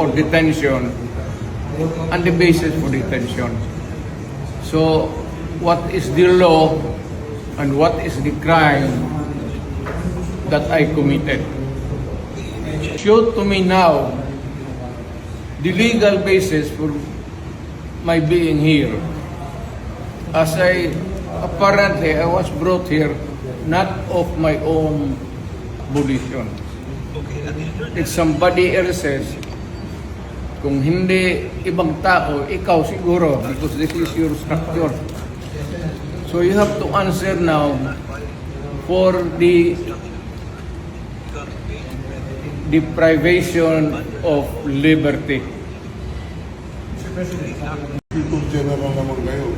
for detention and the basis for detention. So, what is the law and what is the crime that I committed? Show to me now the legal basis for my being here. As I apparently I was brought here not of my own volition. It's somebody else's. Kung hindi ibang tao, ikaw siguro because this is your structure. So you have to answer now for the deprivation of liberty. People general naman kayo.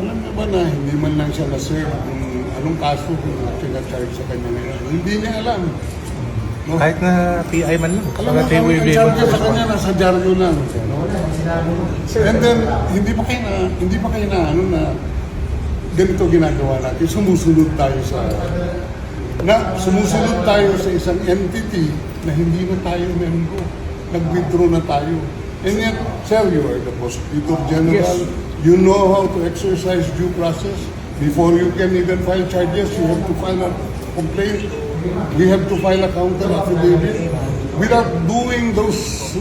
Alam niyo ba na hindi man lang siya na-serve kung anong kaso kung pinacharge sa kanya ngayon. Hindi niya alam. No? Kahit na PI man lang. Alam So mo, that they ang will be able charge to sa kanya respond. nasa dyaryo lang. No? And then, hindi pa kayo na, hindi pa kayo na, ano na, ganito ginagawa natin. Sumusunod tayo sa, na sumusunod tayo sa isang entity na hindi na tayo membro. Nag-withdraw na tayo. And yet, sir, you are the prosecutor general. Yes. You know how to exercise due process. Before you can even file charges, you have to file a complaint. We have to file a counter affidavit. Without doing those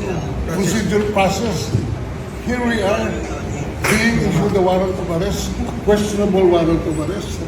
procedural process, here we are being issued a warrant of arrest, questionable warrant of arrest.